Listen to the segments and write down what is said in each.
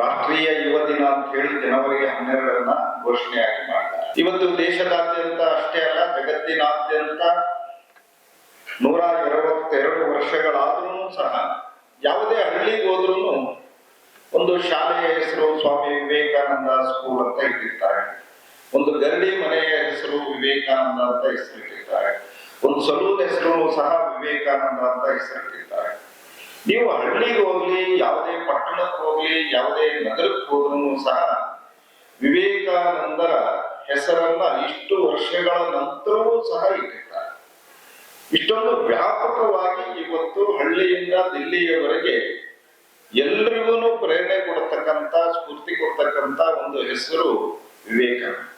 ರಾಷ್ಟ್ರೀಯ ಯುವ ದಿನ ಅಂತ ಹೇಳಿ ಜನವರಿ ಹನ್ನೆರಡರನ್ನ ಘೋಷಣೆಯಾಗಿ ಮಾಡ್ತಾರೆ. ಇವತ್ತು ದೇಶದಾದ್ಯಂತ ಅಷ್ಟೇ ಅಲ್ಲ, ಜಗತ್ತಿನಾದ್ಯಂತ ನೂರ ಅರವತ್ತೆರಡು ವರ್ಷಗಳಾದ್ರೂ ಸಹ ಯಾವುದೇ ಹಳ್ಳಿಗೆ ಹೋದ್ರೂ ಒಂದು ಶಾಲೆಯ ಹೆಸರು ಸ್ವಾಮಿ ವಿವೇಕಾನಂದ ಸ್ಕೂಲ್ ಅಂತ ಇಟ್ಟಿರ್ತಾರೆ. ಒಂದು ಗರಡಿ ಮನೆಯ ಹೆಸರು ವಿವೇಕಾನಂದ ಅಂತ ಹೆಸರಿಟ್ಟಿರ್ತಾರೆ. ಒಂದು ಸಲೂನ್ ಹೆಸರು ಸಹ ವಿವೇಕಾನಂದ ಅಂತ ಹೆಸರಿಟ್ಟಿರ್ತಾರೆ. ನೀವು ಹಳ್ಳಿಗೆ ಹೋಗ್ಲಿ, ಯಾವುದೇ ಪಟ್ಟಣಕ್ಕೆ ಹೋಗ್ಲಿ, ಯಾವುದೇ ನಗರಕ್ಕೆ ಹೋದ್ರೂ ಸಹ ವಿವೇಕಾನಂದರ ಹೆಸರನ್ನ ಇಷ್ಟು ವರ್ಷಗಳ ನಂತರವೂ ಸಹ ಇಟ್ಟಿದ್ದಾರೆ. ಇಷ್ಟೊಂದು ವ್ಯಾಪಕವಾಗಿ ಇವತ್ತು ಹಳ್ಳಿಯಿಂದ ದಿಲ್ಲಿಯವರೆಗೆ ಎಲ್ರಿಗೂ ಪ್ರೇರಣೆ ಕೊಡ್ತಕ್ಕಂತ ಸ್ಫೂರ್ತಿ ಕೊಡ್ತಕ್ಕಂತ ಒಂದು ಹೆಸರು ವಿವೇಕಾನಂದ.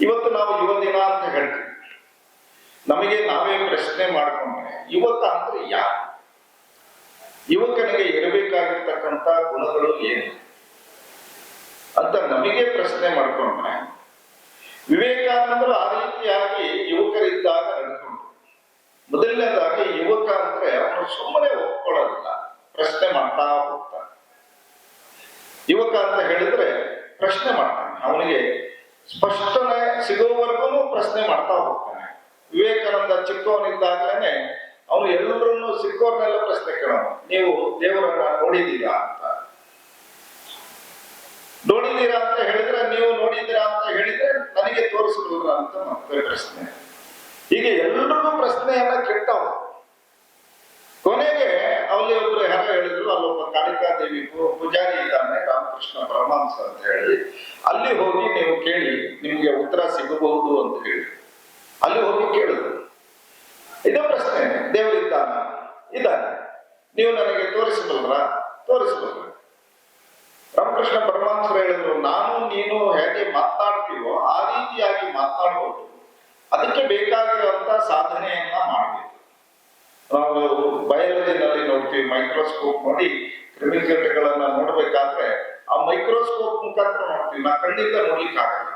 ಇವತ್ತು ನಾವು ಯುವ ದಿನ ಅಂತ ಹೇಳ್ತೀವಿ. ನಮಗೆ ನಾವೇ ಪ್ರಶ್ನೆ ಮಾಡ್ಕೊಂಡ್ರೆ ಯುವಕ ಅಂದ್ರೆ ಯಾರು? ಯುವಕನಿಗೆ ಇರಬೇಕಾಗಿರ್ತಕ್ಕಂಥ ಗುಣಗಳು ಏನು? ಅಂತ ನಮಗೆ ಪ್ರಶ್ನೆ ಮಾಡ್ಕೊಂಡ್ರೆ, ವಿವೇಕಾನಂದರು ಆ ರೀತಿಯಾಗಿ ಯುವಕರಿದ್ದಾಗ ನಡ್ಕೊಂಡು ಮೊದಲನೇದಾಗಿ ಯುವಕ ಅಂದ್ರೆ ಅವನು ಸುಮ್ಮನೆ ಒಪ್ಕೊಳ್ಳೋದಿಲ್ಲ, ಪ್ರಶ್ನೆ ಮಾಡ್ತಾ ಹೋಗ್ತಾನೆ. ಯುವಕ ಅಂತ ಹೇಳಿದ್ರೆ ಪ್ರಶ್ನೆ ಮಾಡ್ತಾನೆ, ಅವನಿಗೆ ಸ್ಪಷ್ಟನೆ ಸಿಗೋವರೆಗೂ ಪ್ರಶ್ನೆ ಮಾಡ್ತಾ ಹೋಗ್ತಾನೆ. ವಿವೇಕಾನಂದ ಚಿಕ್ಕವನಿದ್ದಾಗಲೇ ಅವನು ಎಲ್ಲರನ್ನು ಸಿಕ್ಕೋರ್ನೆಲ್ಲ ಪ್ರಶ್ನೆ ಕೇಳೋನು ನೀವು ದೇವರನ್ನ ನೋಡಿದ್ದೀರಾ ಅಂತ. ನೋಡಿದ್ದೀರಾ ಅಂತ ಹೇಳಿದ್ರೆ ನೀವು ನೋಡಿದ್ದೀರಾ ಅಂತ ಹೇಳಿದ್ರೆ ನನಗೆ ತೋರಿಸಬಹುದಾ ಅಂತ ಮತ್ತೆ ಪ್ರಶ್ನೆ. ಹೀಗೆ ಎಲ್ಲರಿಗೂ ಪ್ರಶ್ನೆಯನ್ನ ಕೆಟ್ಟವ ಕೊನೆಗೆ ಅಲ್ಲಿ ಒಬ್ರು ಹೆರ ಹೇಳಿದ್ರು, ಅಲ್ಲೊಬ್ಬ ಕಾಳಿಕಾ ದೇವಿ ಪೂಜಾರಿ ಇದ್ದಾನೆ, ರಾಮಕೃಷ್ಣ ಪರಮಹಂಸ ಅಂತ ಹೇಳಿ. ಅಲ್ಲಿ ಹೋಗಿ ನೀವು ಕೇಳಿ ನಿಮ್ಗೆ ಉತ್ತರ ಸಿಗಬಹುದು ಅಂತ ಹೇಳಿ. ಅಲ್ಲಿ ಹೋಗಿ ಕೇಳಿದ್ರು. ಇದೇ ಪ್ರಶ್ನೆ. ದೇವರಿದ್ದಾನ ಇದ್ದಾನೆ. ನೀವು ನನಗೆ ತೋರಿಸಬಲ್ರ ತೋರಿಸಬಲ್ರ ರಾಮಕೃಷ್ಣ ಪರಮಹಂಸರು ಹೇಳಿದ್ರು, ನಾನು, ನೀನು ಹೇಗೆ ಮಾತಾಡ್ತೀವೋ ಆ ರೀತಿಯಾಗಿ ಮಾತನಾಡಬಹುದು ಅದಕ್ಕೆ ಬೇಕಾಗಿರುವಂತ ಸಾಧನೆಯನ್ನ ಮಾಡಬೇಕು. ನಾವು ಬಯಲಜಿನಲ್ಲಿ ನೋಡ್ತೀವಿ, ಮೈಕ್ರೋಸ್ಕೋಪ್ ನೋಡಿ, ಕ್ರಿಮಿಕೀಟಗಳನ್ನ ನೋಡ್ಬೇಕಾದ್ರೆ ಆ ಮೈಕ್ರೋಸ್ಕೋಪ್ ಮುಖಾಂತರ ನೋಡ್ತೀವಿ. ನಾ ಖಂಡಿತ ನೋಡ್ಲಿಕ್ಕೆ ಆಗಲ್ಲ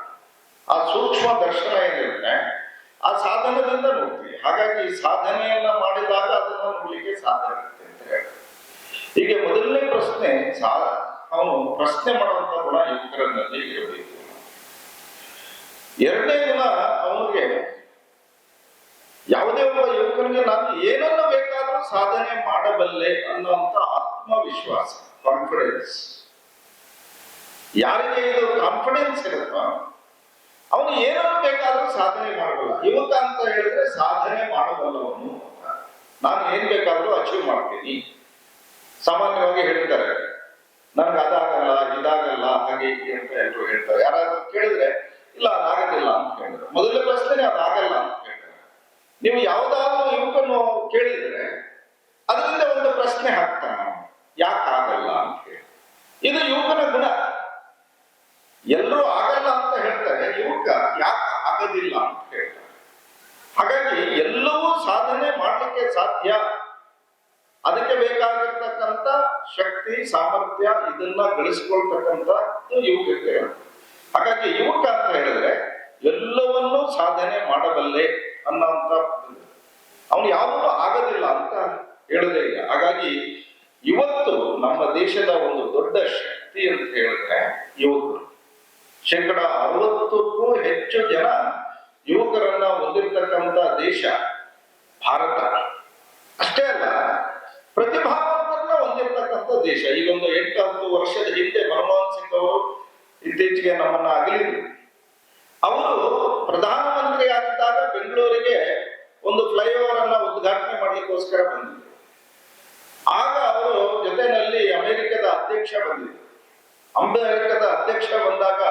ಆ ಸೂಕ್ಷ್ಮ ದರ್ಶನ ಏನಿರುತ್ತೆ ಆ ಸಾಧನದಿಂದ ನೋಡ್ತೀವಿ. ಹಾಗಾಗಿ ಸಾಧನೆಯನ್ನ ಮಾಡಿದಾಗ ಅದನ್ನ ನೋಡ್ಲಿಕ್ಕೆ ಸಾಧ್ಯ ಆಗುತ್ತೆ ಅಂತ ಹೇಳ್ತಾರೆ ಹೀಗೆ ಮೊದಲನೇ ಪ್ರಶ್ನೆ ಅವನು ಪ್ರಶ್ನೆ ಮಾಡುವಂತ ಗುಣ ಯುವಕರಲ್ಲಿ ಇರಬೇಕು. ಎರಡನೇ ಗುಣ ಅವನಿಗೆ ಯಾವುದೇ ಒಬ್ಬ ಯುವಕನಿಗೆ ನಾನು ಏನನ್ನ ಬೇಕಾದ್ರೂ ಸಾಧನೆ ಮಾಡಬಲ್ಲೆ ಅನ್ನುವಂತ ಆತ್ಮವಿಶ್ವಾಸ ಕಾನ್ಫಿಡೆನ್ಸ್ ಯಾರಿಗೆ ಇದು ಕಾನ್ಫಿಡೆನ್ಸ್ ಇರುತ್ತೋ ಅವನು ಏನಾದ್ರು ಬೇಕಾದ್ರೂ ಸಾಧನೆ ಮಾಡಬಲ್ಲ. ಯುವಕ ಅಂತ ಹೇಳಿದ್ರೆ ಸಾಧನೆ ಮಾಡಬಲ್ಲವನು. ನಾನು ಏನ್ ಬೇಕಾದ್ರೂ ಅಚೀವ್ ಮಾಡ್ತೀನಿ. ಸಾಮಾನ್ಯವಾಗಿ ಹೇಳ್ತಾರೆ ನನ್ಗೆ ಅದಾಗಲ್ಲ, ಇದಾಗಲ್ಲ, ಹಾಗೆ ಅಂತ ಎಲ್ಲರೂ ಹೇಳ್ತಾರೆ. ಯಾರಾದ್ರೂ ಕೇಳಿದ್ರೆ, ಇಲ್ಲ ಅದಾಗೋದಿಲ್ಲ ಅಂತ ಹೇಳಿದ್ರು ಮೊದಲನೇ ಪ್ರಶ್ನೆ ಅದಾಗಲ್ಲ ಅಂತ ಹೇಳ್ತಾರೆ ನೀವು ಯಾವ್ದಾದ್ರು ಯುವಕನು ಕೇಳಿದ್ರೆ, ಅದರಿಂದ ಒಂದು ಪ್ರಶ್ನೆ ಹಾಕ್ತಾನ ಯಾಕಾಗಲ್ಲ ಅಂತ ಹೇಳಿ ಇದು ಯುವಕನ ಗುಣ. ಎಲ್ಲರೂ ಆಗಲ್ಲ ಅಂತ ಹೇಳ್ತಾರೆ ಯುವಕ ಆಗೋದಿಲ್ಲ ಅಂತ ಹೇಳ್ತಾರೆ. ಹಾಗಾಗಿ ಎಲ್ಲವೂ ಸಾಧನೆ ಮಾಡಲಿಕ್ಕೆ ಸಾಧ್ಯ. ಅದಕ್ಕೆ ಬೇಕಾಗಿರ್ತಕ್ಕಂಥ ಶಕ್ತಿ, ಸಾಮರ್ಥ್ಯ ಇದನ್ನ ಗಳಿಸಿಕೊಳ್ತಕ್ಕಂಥದ್ದು ಯುವಕಕ್ಕೆ ಹಾಗಾಗಿ ಯುವಕ ಅಂತ ಹೇಳಿದ್ರೆ ಎಲ್ಲವನ್ನೂ ಸಾಧನೆ ಮಾಡಬಲ್ಲೆ ಅನ್ನೋಂಥ ಅವನು ಯಾವುದೂ ಆಗೋದಿಲ್ಲ ಅಂತ ಹೇಳದೇ ಇಲ್ಲ. ಹಾಗಾಗಿ ಇವತ್ತು ನಮ್ಮ ದೇಶದ ಒಂದು ದೊಡ್ಡ ಶಕ್ತಿ ಅಂತ ಹೇಳಿದ್ರೆ ಯುವಕರು ಶೇಕಡ ಅರವತ್ತಕ್ಕೂ ಹೆಚ್ಚು ಜನ ಯುವಕರನ್ನ ಹೊಂದಿರತಕ್ಕಂತ ದೇಶ ಭಾರತ. ಅಷ್ಟೇ ಅಲ್ಲ, ಪ್ರತಿಭಾವಂತರನ್ನ ಹೊಂದಿರತಕ್ಕಂತ ದೇಶ. ಈಗೊಂದು ಎಂಟು ಹತ್ತು ವರ್ಷದ ಹಿಂದೆ ಮನಮೋಹನ್ ಸಿಂಗ್ ಅವರು ಇತ್ತೀಚೆಗೆ ನಮ್ಮನ್ನ ಅಗಲಿದ್ರು. ಅವರು ಪ್ರಧಾನಮಂತ್ರಿ ಆಗಿದ್ದಾಗ ಬೆಂಗಳೂರಿಗೆ ಒಂದು ಫ್ಲೈಓವರ್ ಅನ್ನ ಉದ್ಘಾಟನೆ ಮಾಡಲಿಕ್ಕೋಸ್ಕರ ಬಂದಿದ್ರು ಆಗ ಅವರು ಜೊತೆನಲ್ಲಿ ಅಮೆರಿಕದ ಅಧ್ಯಕ್ಷ ಬಂದಿದ್ರು. ಅಮೆರಿಕದ ಅಧ್ಯಕ್ಷ ಬಂದಾಗ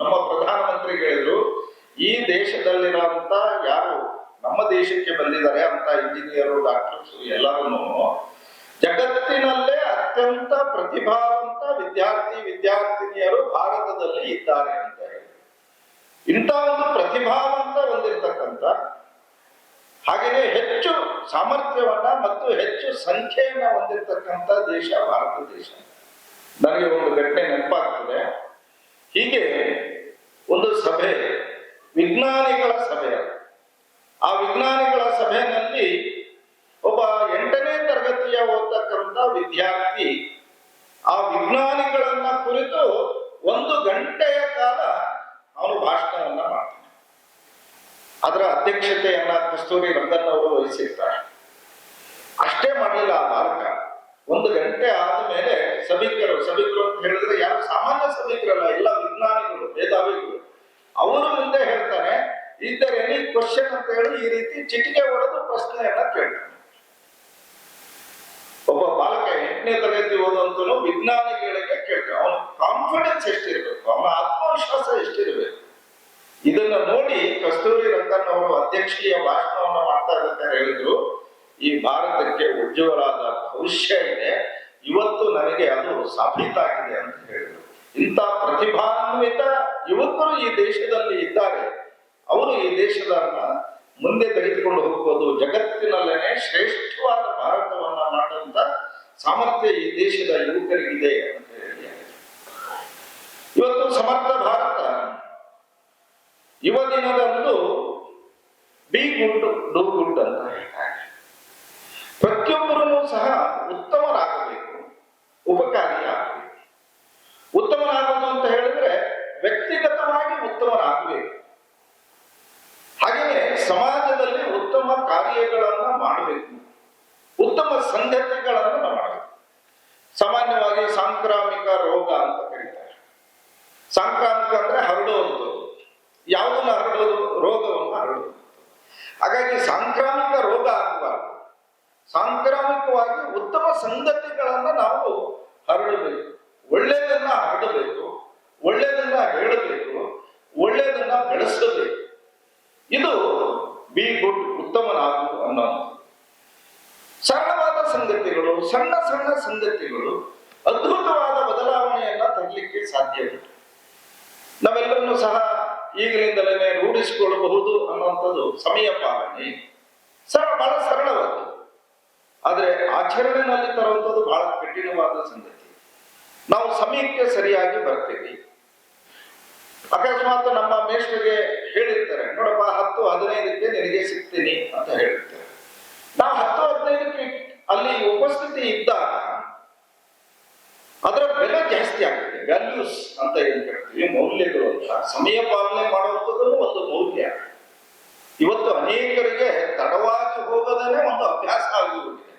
ನಮ್ಮ ಪ್ರಧಾನಮಂತ್ರಿ ಹೇಳಿದ್ರು ಈ ದೇಶದಲ್ಲಿರುವಂತ ಯಾರು ನಮ್ಮ ದೇಶಕ್ಕೆ ಬಂದಿದ್ದಾರೆ ಅಂತ ಇಂಜಿನಿಯರು, ಡಾಕ್ಟರ್ಸ್ ಎಲ್ಲರೂ ಜಗತ್ತಿನಲ್ಲೇ ಅತ್ಯಂತ ಪ್ರತಿಭಾವಂತ ವಿದ್ಯಾರ್ಥಿ, ವಿದ್ಯಾರ್ಥಿನಿಯರು ಭಾರತದಲ್ಲಿ ಇದ್ದಾರೆ ಅಂತ ಹೇಳಿ. ಇಂಥ ಒಂದು ಪ್ರತಿಭಾವಂತ ಹೊಂದಿರತಕ್ಕಂಥ ಹಾಗೆಯೇ ಹೆಚ್ಚು ಸಾಮರ್ಥ್ಯವನ್ನ ಮತ್ತು ಹೆಚ್ಚು ಸಂಖ್ಯೆಯನ್ನ ಹೊಂದಿರತಕ್ಕಂಥ ದೇಶ, ಭಾರತ ದೇಶ. ನನಗೆ ಒಂದು ಘಟನೆ ನೆನಪಾಗ್ತದೆ. ಹೀಗೆ ಒಂದು ಸಭೆ, ವಿಜ್ಞಾನಿಗಳ ಸಭೆ. ಆ ವಿಜ್ಞಾನಿಗಳ ಸಭೆಯಲ್ಲಿ ಒಬ್ಬ ಎಂಟನೇ ತರಗತಿಯ ಓದ್ತಕ್ಕಂಥ ವಿದ್ಯಾರ್ಥಿ ಆ ವಿಜ್ಞಾನಿಗಳನ್ನ ಕುರಿತು ಒಂದು ಗಂಟೆಯ ಕಾಲ ಅವನು ಭಾಷಣವನ್ನ ಮಾಡ್ತಾನೆ. ಅದರ ಅಧ್ಯಕ್ಷತೆಯನ್ನ ಕಸ್ತೂರಿ ರಂಗನ್ ಅವರು ವಹಿಸಿರ್ತಾರೆ. ಅಷ್ಟೇ ಮಾಡಲಿಲ್ಲ ಆ ಬಾಲಕ. ಒಂದು ಗಂಟೆ ಆದ ಮೇಲೆ ಸಭಿಕರು ಸಭಿಕರು ಅಂತ ಹೇಳಿದ್ರೆ ಯಾರು ಸಾಮಾನ್ಯ ಸಭಿಕರಲ್ಲ, ಎಲ್ಲ ವಿಜ್ಞಾನಿಗಳು, ಮೇಧಾವಿಗಳು. ಅವರು ಮುಂದೆ ಹೇಳ್ತಾನೆ ಇದ್ದರೆ ಎನಿ ಕ್ವಶನ್ ಅಂತ ಹೇಳಿ ಈ ರೀತಿ ಚಿಟಿಕೆ ಹೊಡೆದು ಪ್ರಶ್ನೆಯನ್ನ ಕೇಳ್ತಾನೆ. ಒಬ್ಬ ಬಾಲಕ ಎಂಟನೇ ತರಗತಿ ಓದುವಂತನು ವಿಜ್ಞಾನಿಗಳಿಗೆ ಕೇಳ್ತಾನೆ. ಅವನ ಕಾನ್ಫಿಡೆನ್ಸ್ ಎಷ್ಟಿರ್ಬೇಕು? ಅವನ ಆತ್ಮವಿಶ್ವಾಸ ಎಷ್ಟಿರ್ಬೇಕು? ಇದನ್ನ ನೋಡಿ ಕಸ್ತೂರಿ ರಂಗನ್ ಅವರು ಅಧ್ಯಕ್ಷೀಯ ಭಾಷಣವನ್ನ ಮಾಡ್ತಾ ಇರ್ತಾರೆ ಹೇಳಿದ್ರು, ಈ ಭಾರತಕ್ಕೆ ಉಜ್ವಲವಾದ ಭವಿಷ್ಯ ಇದೆ. ಇವತ್ತು ನನಗೆ ಅದು ಸಾಬೀತಾಗಿದೆ ಅಂತ ಹೇಳಿದ್ರು. ಇಂಥ ಪ್ರತಿಭಾನ್ವಿತ ಯುವಕರು ಈ ದೇಶದಲ್ಲಿ ಇದ್ದಾರೆ. ಅವರು ಈ ದೇಶದನ್ನ ಮುಂದೆ ತೆಗೆದುಕೊಂಡು ಹೋಗ್ಬೋದು ಜಗತ್ತಿನಲ್ಲೇನೆ ಶ್ರೇಷ್ಠವಾದ ಭಾರತವನ್ನ ಮಾಡುವಂತ ಸಾಮರ್ಥ್ಯ ಈ ದೇಶದ ಯುವಕರಿಗಿದೆ ಅಂತ ಹೇಳಿ. ಇವತ್ತು ಸಮರ್ಥ ಭಾರತ. ಯುವ ದಿನದಂದು ಬಿ ಗುಂಟು, ಡೂ ಗುಡ್ ಅಂತ ಹೇಳ್ತಾರೆ ಪ್ರತಿಯೊಬ್ಬರೂ ಸಹ ಉತ್ತಮರಾಗಬೇಕು ಉಪಕಾರಿಯಾಗಬೇಕು ಉತ್ತಮರಾಗುವುದು ಅಂತ ಹೇಳಿದ್ರೆ ವ್ಯಕ್ತಿಗತವಾಗಿ ಉತ್ತಮರಾಗಬೇಕು ಹಾಗೆಯೇ ಸಮಾಜದಲ್ಲಿ ಉತ್ತಮ ಕಾರ್ಯಗಳನ್ನ ಮಾಡಬೇಕು ನಾವು ಮಾಡಬೇಕು. ಸಾಮಾನ್ಯವಾಗಿ ಸಾಂಕ್ರಾಮಿಕ ರೋಗ ಅಂತ ಕರೀತಾರೆ. ಸಾಂಕ್ರಾಮಿಕ ಅಂದ್ರೆ ಹರಡುವಂಥದ್ದು ಯಾವುದನ್ನು ಹರಡೋದು? ರೋಗವನ್ನು ಹರಡುವುದು ಹಾಗಾಗಿ ಸಾಂಕ್ರಾಮಿಕ ರೋಗ ಆಗಬಾರದು. ಸಾಂಕ್ರಾಮಿಕವಾಗಿ ಉತ್ತಮ ಸಂಗತಿಗಳನ್ನು ನಾವು ಹರಡಬೇಕು. ಒಳ್ಳೆಯದನ್ನ ಹರಡಬೇಕು, ಒಳ್ಳೆಯದನ್ನ ಹೇಳಬೇಕು, ಒಳ್ಳೆಯದನ್ನ ಬೆಳೆಸಬೇಕು. ಇದು ಬಿ ಗುಡ್ ಉತ್ತಮನಾಗು ಅನ್ನೋದು. ಸರಳವಾದ ಸಂಗತಿಗಳು ಸಣ್ಣ ಸಣ್ಣ ಸಂಗತಿಗಳು ಅದ್ಭುತವಾದ ಬದಲಾವಣೆಯನ್ನ ತರಲಿಕ್ಕೆ ಸಾಧ್ಯವಿದೆ ನಾವೆಲ್ಲರನ್ನೂ ಸಹ ಈಗಲಿಂದಲೇ ರೂಢಿಸಿಕೊಳ್ಳಬಹುದು ಅನ್ನುವಂಥದ್ದು ಸಮಯ ಪಾಲನೆ. ಸರಳ ಬಹಳ ಸರಳವಾದ್ದು. ಆದರೆ ಆಚರಣೆಯಲ್ಲಿ ತರುವಂಥದ್ದು ಬಹಳ ಕಠಿಣವಾದ ಸಂಗತಿ. ನಾವು ಸಮಯಕ್ಕೆ ಸರಿಯಾಗಿ ಬರ್ತೀವಿ. ಅಕಸ್ಮಾತ್ ನಮ್ಮ ಮೇಷ್ಟ್ರಿಗೆ ಹೇಳಿರ್ತಾರೆ, ನೋಡಪ್ಪ, ಹತ್ತು ಹದಿನೈದಕ್ಕೆ ನಿನಗೆ ಸಿಗ್ತೀನಿ ಅಂತ ಹೇಳಿರ್ತಾರೆ. ನಾವು ಹತ್ತು ಹದಿನೈದಕ್ಕೆ ಉಪಸ್ಥಿತಿ ಇದ್ದಾಗ ಅದರ ಬೆಲೆ ಜಾಸ್ತಿ ಆಗುತ್ತೆ. ವ್ಯಾಲ್ಯೂಸ್ ಅಂತ ಏನ್ ಹೇಳ್ತೀವಿ? ಮೌಲ್ಯಗಳು ಅಂತ. ಸಮಯ ಪಾಲನೆ ಮಾಡುವಂಥದ್ದು ಒಂದು ಮೌಲ್ಯ. ಇವತ್ತು ಅನೇಕರಿಗೆ ತಡವಾಗಿ ಹೋಗೋದನ್ನೇ ಒಂದು ಅಭ್ಯಾಸ ಆಗಿರುತ್ತೆ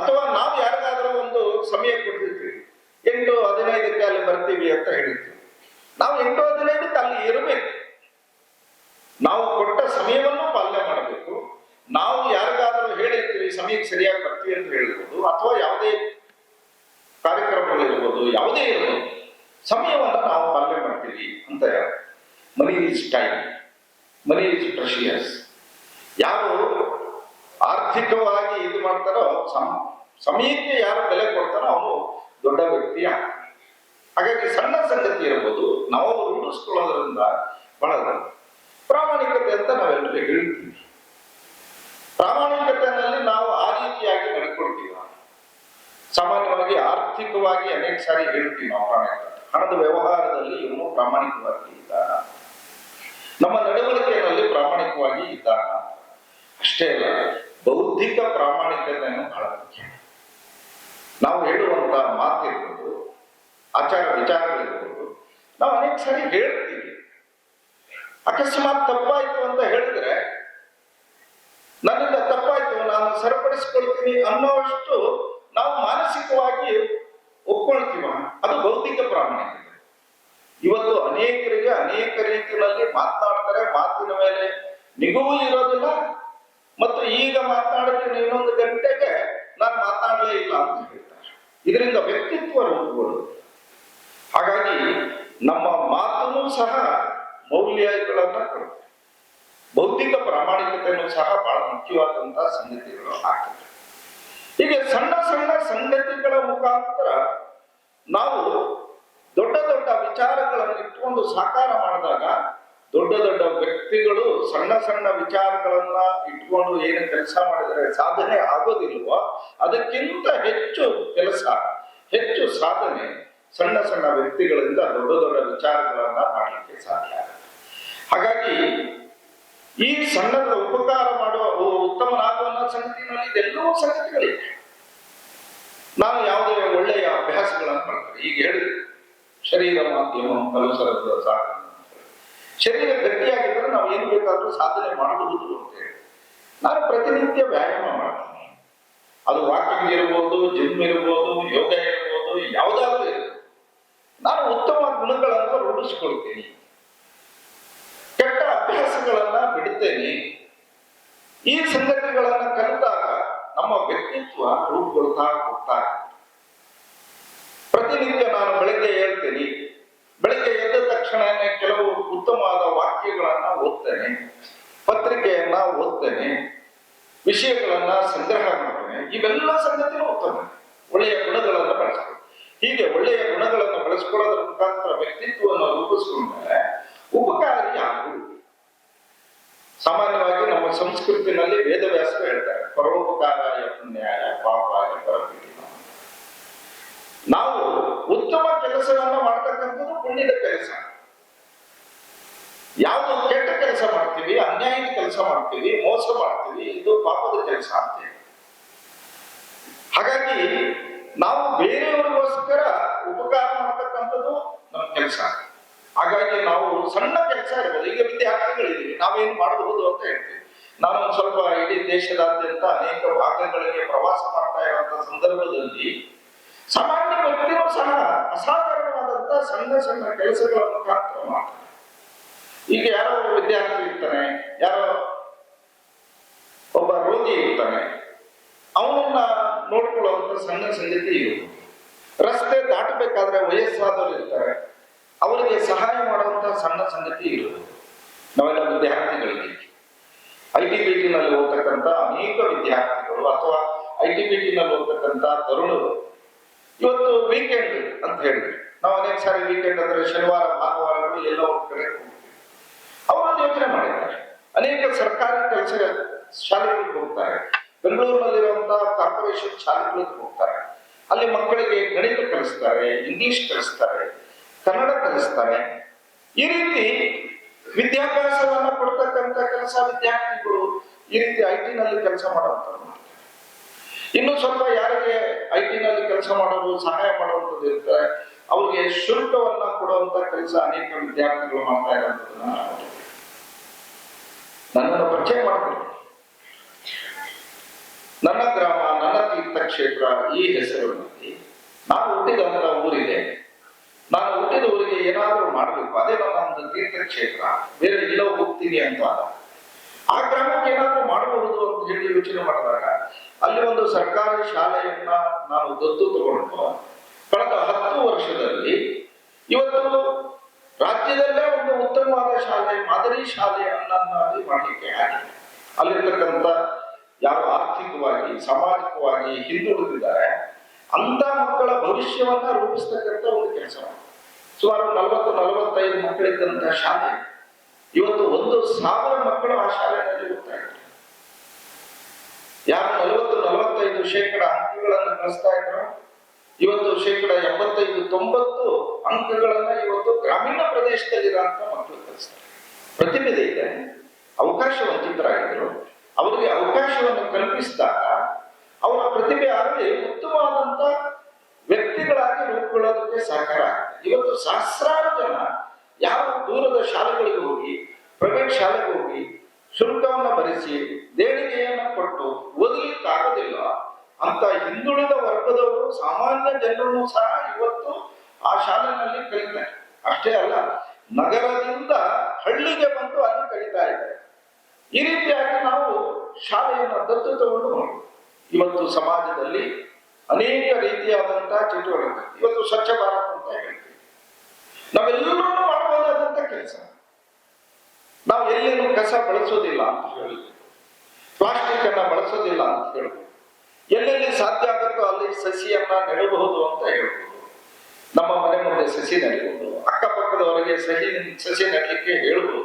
ಅಥವಾ ನಾವು ಯಾರಿಗಾದ್ರೂ ಒಂದು ಸಮಯ ಕೊಟ್ಟಿರ್ತೀವಿ ಎಂಟು ಹದಿನೈದಕ್ಕೆ ಅಲ್ಲಿ ಬರ್ತೀವಿ ಅಂತ ಹೇಳಿದ್ವಿ. ನಾವು ಎಂಟು ಹದಿನೈದಕ್ಕೆ ಅಲ್ಲಿ ಇರಬೇಕು. ನಾವು ಕೊಟ್ಟ ಸಮಯವನ್ನು ಪಾಲನೆ ಮಾಡಬೇಕು. ನಾವು ಯಾರಿಗಾದ್ರೂ ಹೇಳಿರ್ತೀವಿ ಸಮಯಕ್ಕೆ ಸರಿಯಾಗಿ ಬರ್ತೀವಿ ಅಂತ ಹೇಳಿರ್ಬೋದು ಅಥವಾ ಯಾವುದೇ ಕಾರ್ಯಕ್ರಮಗಳಿರ್ಬೋದು ಯಾವುದೇ ಇರ್ಬೋದು, ಸಮಯವನ್ನು ನಾವು ಪಾಲನೆ ಮಾಡ್ತೀವಿ ಅಂತ money is time money is precious ಯಾರು ಆರ್ಥಿಕವಾಗಿ ಇದು ಮಾಡ್ತಾರೋ, ಸಮ್- ಸಮಯಕ್ಕೆ ಯಾರು ಬೆಲೆ ಕೊಡ್ತಾರೋ ಅವನು ದೊಡ್ಡ ವ್ಯಕ್ತಿ ಆಗ್ತಾನೆ. ಹಾಗಾಗಿ ಸಣ್ಣ ಸಂಗತಿ ಇರ್ಬೋದು, ನಾವು ರೂಢಿಸ್ಕೊಳ್ಳೋದ್ರಿಂದ ಬಹಳ ಪ್ರಾಮಾಣಿಕತೆ ಅಂತ ನಾವೆಲ್ಲರೂ ಹೇಳ್ತೀವಿ. ಪ್ರಾಮಾಣಿಕತೆಯಲ್ಲಿ ನಾವು ಆ ರೀತಿಯಾಗಿ ನಡ್ಕೊಳ್ತೀವಿ ಸಾಮಾನ್ಯವಾಗಿ ಆರ್ಥಿಕವಾಗಿ ಅನೇಕ ಸಾರಿ ಹೇಳ್ತೀವಿ ನಾವು ಪ್ರಾಮಾಣಿಕ. ಹಣದ ವ್ಯವಹಾರದಲ್ಲಿ ಇವನು ಪ್ರಾಮಾಣಿಕವಾಗಿ ಇದ್ದಾನ. ನಮ್ಮ ನಡವಳಿಕೆಯಲ್ಲಿ ಪ್ರಾಮಾಣಿಕವಾಗಿ ಇದ್ದಾನ. ಅಷ್ಟೇ ಅಲ್ಲ, ಬೌದ್ಧಿಕ ಪ್ರಾಮಾಣಿಕತೆಯನ್ನು ಬಹಳ ಮುಖ್ಯ. ನಾವು ಹೇಳುವಂತ ಮಾತಿರ್ಬೋದು, ಆಚಾರ ವಿಚಾರಗಳಿರ್ಬೋದು, ನಾವು ಅನೇಕ ಸಾರಿ ಹೇಳ್ತೀವಿ. ಅಕಸ್ಮಾತ್ ತಪ್ಪಾಯ್ತು ಅಂತ ಹೇಳಿದ್ರೆ, ನನ್ನಿಂದ ತಪ್ಪಾಯ್ತು, ನಾನು ಸರಿಪಡಿಸಿಕೊಳ್ತೀನಿ ಅನ್ನೋಷ್ಟು ಮಾನಸಿಕವಾಗಿ ಒಪ್ಕೊಳ್ತೀವ? ಅದು ಭೌತಿಕ ಪ್ರಾಮಾಣಿಕತೆ ಇವತ್ತು ಅನೇಕರಿಗೆ, ಅನೇಕ ರೀತಿಗಳಲ್ಲಿ ಮಾತನಾಡ್ತಾರೆ ಮಾತಿನ ಮೇಲೆ ನಿಗುವು ಇರೋದಿಲ್ಲ. ಮತ್ತು ಈಗ ಮಾತನಾಡಿದ್ರೆ ಇನ್ನೊಂದು ಗಂಟೆಗೆ ನಾನು ಮಾತನಾಡಲೇ ಇಲ್ಲ ಅಂತ ಹೇಳ್ತಾರೆ. ಇದರಿಂದ ವ್ಯಕ್ತಿತ್ವ ರೂಪುಗೊಳ್ಳುತ್ತೆ ಹಾಗಾಗಿ ನಮ್ಮ ಮಾತನ್ನು ಸಹ ಮೌಲ್ಯಗಳನ್ನ ಕೊಡುತ್ತೆ. ಭೌತಿಕ ಪ್ರಾಮಾಣಿಕತೆಯನ್ನು ಸಹ ಬಹಳ ಮುಖ್ಯವಾದಂತಹ ಸಂಗತಿಗಳು ಆಗ್ತದೆ. ಹೀಗೆ ಸಣ್ಣ ಸಣ್ಣ ಸಂಗತಿಗಳ ಮುಖಾಂತರ ನಾವು ದೊಡ್ಡ ದೊಡ್ಡ ವಿಚಾರಗಳನ್ನು ಇಟ್ಕೊಂಡು ಸಾಕಾರ ಮಾಡಿದಾಗ ದೊಡ್ಡ ದೊಡ್ಡ ವ್ಯಕ್ತಿಗಳು ಸಣ್ಣ ಸಣ್ಣ ವಿಚಾರಗಳನ್ನ ಇಟ್ಕೊಂಡು ಏನು ಕೆಲಸ ಮಾಡಿದರೆ ಸಾಧನೆ ಆಗೋದಿಲ್ವೋ ಅದಕ್ಕಿಂತ ಹೆಚ್ಚು ಕೆಲಸ, ಹೆಚ್ಚು ಸಾಧನೆ ಸಣ್ಣ ಸಣ್ಣ ವ್ಯಕ್ತಿಗಳಿಂದ ದೊಡ್ಡ ದೊಡ್ಡ ವಿಚಾರಗಳನ್ನ ಮಾಡಲಿಕ್ಕೆ ಸಾಧ್ಯ ಆಗುತ್ತೆ. ಹಾಗಾಗಿ ಈ ಸಣ್ಣದ ಉಪಕಾರ ಮಾಡುವ ಉತ್ತಮ ಉತ್ತಮನಾಗುವ ಸಂಗತಿನಲ್ಲಿ ಇದೆಲ್ಲವೂ ಸಂಗತಿಗಳಿವೆ ನಾನು ಯಾವುದೇ ಒಳ್ಳೆಯ ಅಭ್ಯಾಸಗಳನ್ನು ಮಾಡ್ತೇನೆ. ಈಗ ಹೇಳಿ ಶರೀರ ಮಾಧ್ಯಮ ಕಲುಸರದ ಸಾಧನೆ. ಶರೀರ ಗಟ್ಟಿಯಾಗಿದ್ದರೆ ನಾವು ಏನು ಬೇಕಾದರೂ ಸಾಧನೆ ಮಾಡಬಹುದು ಅಂತ ಹೇಳಿ. ನಾನು ಪ್ರತಿನಿತ್ಯ ವ್ಯಾಯಾಮ ಮಾಡ್ತೀನಿ. ಅದು ವಾಕಿಂಗ್ ಇರ್ಬೋದು, ಜಿಮ್ ಇರ್ಬೋದು, ಯೋಗ ಇರ್ಬೋದು, ಯಾವುದಾದ್ರೂ ನಾನು ಉತ್ತಮ ಗುಣಗಳನ್ನು ರೂಢಿಸ್ಕೊಳ್ತೀನಿ ಕೆಟ್ಟ ಬಿಡುತ್ತೇನೆ ಈ ಸಂಗತಿಗಳನ್ನ ಕಲಿತಾಗ ನಮ್ಮ ವ್ಯಕ್ತಿತ್ವ ರೂಪುಗೊಳ್ತಾ ಹೋಗ್ತಾ. ಪ್ರತಿನಿತ್ಯ ನಾನು ಬೆಳಗ್ಗೆ ಹೇಳ್ತೇನೆ ಬೆಳಗ್ಗೆ ಎದ್ದ ತಕ್ಷಣನೇ ಕೆಲವು ಉತ್ತಮವಾದ ವಾಕ್ಯಗಳನ್ನ ಓದ್ತೇನೆ. ಪತ್ರಿಕೆಯನ್ನ ಓದ್ತೇನೆ. ವಿಷಯಗಳನ್ನ ಸಂಗ್ರಹ ಮಾಡ್ತೇನೆ. ಇವೆಲ್ಲ ಸಂಗತಿನೂ ಉತ್ತಮ. ಒಳ್ಳೆಯ ಗುಣಗಳನ್ನ ಬಳಸ್ತೇನೆ. ಹೀಗೆ ಒಳ್ಳೆಯ ಗುಣಗಳನ್ನು ಬಳಸ್ಕೊಳ್ಳೋದ್ರ ಮುಖಾಂತರ ವ್ಯಕ್ತಿತ್ವವನ್ನು ರೂಪಿಸಿಕೊಂಡ್ರೆ ಉಪಕಾರಿ ಆಗುವುದು ಸಾಮಾನ್ಯವಾಗಿ ನಮ್ಮ ಸಂಸ್ಕೃತಿನಲ್ಲಿ ವೇದವ್ಯಾಸ ಹೇಳ್ತಾರೆ. ಪರೋಪಕಾರ ನ್ಯಾಯ ಪಾಪ ನಾವು ಉತ್ತಮ ಕೆಲಸವನ್ನ ಮಾಡ್ತಕ್ಕಂಥದ್ದು ಪುಣ್ಯದ ಕೆಲಸ. ಯಾವುದು ಕೆಟ್ಟ ಕೆಲಸ ಮಾಡ್ತೀವಿ, ಅನ್ಯಾಯದ ಕೆಲಸ ಮಾಡ್ತೀವಿ, ಮೋಸ ಮಾಡ್ತೀವಿ, ಇದು ಪಾಪದ ಕೆಲಸ ಅಂತ ಹೇಳಿ. ಹಾಗಾಗಿ ನಾವು ಬೇರೆಯವರಿಗೋಸ್ಕರ ಉಪಕಾರ ಮಾಡ್ತಕ್ಕಂಥದ್ದು ನಮ್ಮ ಕೆಲಸ. ಹಾಗಾಗಿ ನಾವು ಸಣ್ಣ ಕೆಲಸ ಇರ್ಬೋದು. ಈಗ ವಿದ್ಯಾರ್ಥಿಗಳಿದ್ದೀವಿ ನಾವೇನು ಮಾಡಬಹುದು ಅಂತ ಹೇಳ್ತೀವಿ ನಾನು ಸ್ವಲ್ಪ ಇಡೀ ದೇಶದಾದ್ಯಂತ ಅನೇಕ ಭಾಗಗಳಿಗೆ ಪ್ರವಾಸ ಮಾಡ್ತಾ ಇರುವಂತಹ ಸಂದರ್ಭದಲ್ಲಿ ಸಾಮಾನ್ಯ ಸಹ ಅಸಾಧಾರಣವಾದಂತ ಸಣ್ಣ ಸಣ್ಣ ಕೆಲಸಗಳ ಮುಖಾಂತರ ಮಾಡ್ತಾರೆ ಈಗ ಯಾರೋ ವಿದ್ಯಾರ್ಥಿ ಇರ್ತಾನೆ, ಯಾರೋ ಒಬ್ಬ ರೋಗಿ ಇರ್ತಾನೆ, ಅವನನ್ನ ನೋಡ್ಕೊಳ್ಳುವಂತ ಸಣ್ಣ ಸಂಗತಿ ಇರುವುದು ರಸ್ತೆ ದಾಟಬೇಕಾದ್ರೆ ವಯಸ್ಸಾದವರು ಇರ್ತಾರೆ. ಅವರಿಗೆ ಸಹಾಯ ಮಾಡುವಂತಹ ಸಣ್ಣ ಸಂಗತಿ ಇರುವುದು. ನಾವೆಲ್ಲ ವಿದ್ಯಾರ್ಥಿಗಳಿಗೆ ಐ ಟಿ ಬಿ ಟಿನಲ್ಲಿ ಓದ್ತಕ್ಕಂಥ ಅನೇಕ ವಿದ್ಯಾರ್ಥಿಗಳು ಅಥವಾ ಐ ಟಿ ಬಿ ಟಿನಲ್ಲಿ ಓದ್ತಕ್ಕಂಥ ತರುಣರು. ಇವತ್ತು ವೀಕೆಂಡ್ ಅಂತ ಹೇಳಿದ್ರು. ನಾವು ಅನೇಕ ಸಾರಿ ವೀಕೆಂಡ್ ಅಂದ್ರೆ ಶನಿವಾರ, ಭಾನುವಾರಗಳು ಎಲ್ಲ ಹೋಗ್ತಾರೆ ಅವರು ಯೋಚನೆ ಮಾಡಿದ್ದಾರೆ. ಅನೇಕ ಸರ್ಕಾರಿ ಕೆಲಸ ಶಾಲೆಗಳಿಗೆ ಹೋಗ್ತಾರೆ. ಬೆಂಗಳೂರಿನಲ್ಲಿರುವಂತಹ ಕಾರ್ಪೊರೇಷನ್ ಶಾಲೆಗಳಿಗೆ ಹೋಗ್ತಾರೆ. ಅಲ್ಲಿ ಮಕ್ಕಳಿಗೆ ಗಣಿತ ಕಲಿಸ್ತಾರೆ, ಇಂಗ್ಲಿಷ್ ಕಲಿಸ್ತಾರೆ. ಕನ್ನಡ ಕಲಿಸ್ತಾರೆ. ಈ ರೀತಿ ವಿದ್ಯಾಭ್ಯಾಸವನ್ನು ಕೊಡ್ತಕ್ಕಂಥ ಕೆಲಸ ವಿದ್ಯಾರ್ಥಿಗಳು ಈ ರೀತಿ ಐ ಟಿ ನಲ್ಲಿ ಕೆಲಸ ಮಾಡುವಂತವ್ರು ಮಾಡ್ತಾರೆ. ಇನ್ನು ಸ್ವಲ್ಪ ಯಾರಿಗೆ ಐ ಟಿ ನಲ್ಲಿ ಕೆಲಸ ಮಾಡೋದು, ಸಹಾಯ ಮಾಡುವಂಥದ್ದು ಇರ್ತಾರೆ, ಅವ್ರಿಗೆ ಶುಲ್ಕವನ್ನ ಕೊಡುವಂತ ಕೆಲಸ ಅನೇಕ ವಿದ್ಯಾರ್ಥಿಗಳು ಮಾಡ್ತಾ ಇರೋದನ್ನ ನಾನು ನನ್ನನ್ನು ಪರಿಚಯ ಮಾಡ್ತೀನಿ ನನ್ನ ಗ್ರಾಮ, ನನ್ನ ತೀರ್ಥಕ್ಷೇತ್ರ ಈ ಹೆಸರಿನಲ್ಲಿ. ನಾನು ಹುಟ್ಟಿದಂತ ಊರಿದೆ. ನಾನು ಹುಟ್ಟಿದ ಊರಿಗೆ ಏನಾದರೂ ಮಾಡಬೇಕು, ಅದೇ ನನ್ನ ಒಂದು ತೀರ್ಥಕ್ಷೇತ್ರ, ಬೇರೆ ಎಲ್ಲೋ ಹೋಗ್ತೀನಿ ಅಂತ. ಆ ಗ್ರಾಮಕ್ಕೆ ಏನಾದರೂ ಮಾಡಬಹುದು ಅಂತ ಹೇಳಿ ಯೋಚನೆ ಮಾಡಿದಾಗ, ಅಲ್ಲಿ ಒಂದು ಸರ್ಕಾರಿ ಶಾಲೆಯನ್ನ ನಾನು ದತ್ತು ತಗೊಂಡು, ಕಳೆದ ಹತ್ತು ವರ್ಷದಲ್ಲಿ ಇವತ್ತು ರಾಜ್ಯದಲ್ಲೇ ಒಂದು ಉತ್ತಮವಾದ ಶಾಲೆ, ಮಾದರಿ ಶಾಲೆಯನ್ನ ಅಲ್ಲಿ ಮಾಡಲಿಕ್ಕೆ ಆಗಿದೆ ಅಲ್ಲಿರ್ತಕ್ಕಂಥ ಯಾರು ಆರ್ಥಿಕವಾಗಿ, ಸಾಮಾಜಿಕವಾಗಿ ಹಿಂದುಳಿದಿದ್ದಾರೆ ಅಂತ ಮಕ್ಕಳ ಭವಿಷ್ಯವನ್ನ ರೂಪಿಸ್ತಕ್ಕಂಥ ಒಂದು ಕೆಲಸ. ಸುಮಾರು ನಲವತ್ತು, ನಲವತ್ತೈದು ಮಕ್ಕಳಿದ್ದಂತಹ ಶಾಲೆ ಇವತ್ತು ಒಂದು ಸಾವಿರ ಮಕ್ಕಳು ಆ ಶಾಲೆಯಲ್ಲಿ ಓದ್ತಾ ಇದ್ದಾರೆ. ಯಾರು ನಲವತ್ತು, ನಲವತ್ತೈದು ಶೇಕಡ ಅಂಕಗಳನ್ನು ಕಳಿಸ್ತಾ ಇದ್ರು, ಇವತ್ತು ಶೇಕಡ ಎಂಬತ್ತೈದು, ತೊಂಬತ್ತು ಅಂಕಗಳನ್ನ ಇವತ್ತು ಗ್ರಾಮೀಣ ಪ್ರದೇಶದಲ್ಲಿರುವಂತ ಮಕ್ಕಳು ಕಲಿಸ್ತಾರೆ ಪ್ರತಿಭೆ ಇದೆ ಅವಕಾಶ ವಂಚಿತರಾಗಿದ್ರು ಅವರಿಗೆ ಅವಕಾಶವನ್ನು ಕಲ್ಪಿಸಿದಾಗ ಅವರ ಪ್ರತಿಭೆ ಆಗಲಿ ಉತ್ತಮವಾದಂತ ವ್ಯಕ್ತಿಗಳಾಗಿ ರೂಪುಗೊಳ್ಳೋದಕ್ಕೆ ಸಹಕಾರ ಆಗ್ತದೆ. ಇವತ್ತು ಸಹಸ್ರಾರು ಜನ ಯಾವ ದೂರದ ಶಾಲೆಗಳಿಗೆ ಹೋಗಿ ಪ್ರೈವೇಟ್ ಶಾಲೆಗೆ ಹೋಗಿ ಶುಲ್ಕವನ್ನು ಭರಿಸಿ ದೇಣಿಗೆಯನ್ನು ಕೊಟ್ಟು ಓದಲಿಕ್ಕಾಗೋದಿಲ್ಲ ಅಂತ ಹಿಂದುಳಿದ ವರ್ಗದವರು ಸಾಮಾನ್ಯ ಜನರನ್ನು ಸಹ ಇವತ್ತು ಆ ಶಾಲೆನಲ್ಲಿ ಕಲಿತಾರೆ. ಅಷ್ಟೇ ಅಲ್ಲ, ನಗರದಿಂದ ಹಳ್ಳಿಗೆ ಬಂದು ಅಲ್ಲಿ ಕಲಿತಾ ಇದ್ದಾರೆ. ಈ ರೀತಿಯಾಗಿ ನಾವು ಶಾಲೆಯನ್ನು ದತ್ತು ತಗೊಂಡು. ಇವತ್ತು ಸಮಾಜದಲ್ಲಿ ಅನೇಕ ರೀತಿಯಾದಂತಹ ಚಟುವಟಿಕೆ ಇವತ್ತು ಸ್ವಚ್ಛ ಭಾರತ ಅಂತ ಹೇಳ್ತೀವಿ. ನಾವೆಲ್ಲರೂ ಮಾಡಬಹುದಾದಂತ ಕೆಲಸ. ನಾವು ಎಲ್ಲೇನು ಕಸ ಬಳಸೋದಿಲ್ಲ ಅಂತ ಹೇಳಿದ್ವಿ ಪ್ಲಾಸ್ಟಿಕ್ ಅನ್ನ ಬಳಸೋದಿಲ್ಲ ಅಂತ ಹೇಳ್ಬೋದು ಎಲ್ಲೆಲ್ಲಿ ಸಾಧ್ಯ ಆಗುತ್ತೋ ಅಲ್ಲಿ ಸಸಿಯನ್ನ ನೆಡಬಹುದು ಅಂತ ಹೇಳ್ಬೋದು. ನಮ್ಮ ಮನೆ ಮುಂದೆ ಸಸಿ ನೆಡಬಹುದು ಅಕ್ಕಪಕ್ಕದವರಿಗೆ ಸಸಿ ಸಸಿ ನೆಡಲಿಕ್ಕೆ ಹೇಳಬಹುದು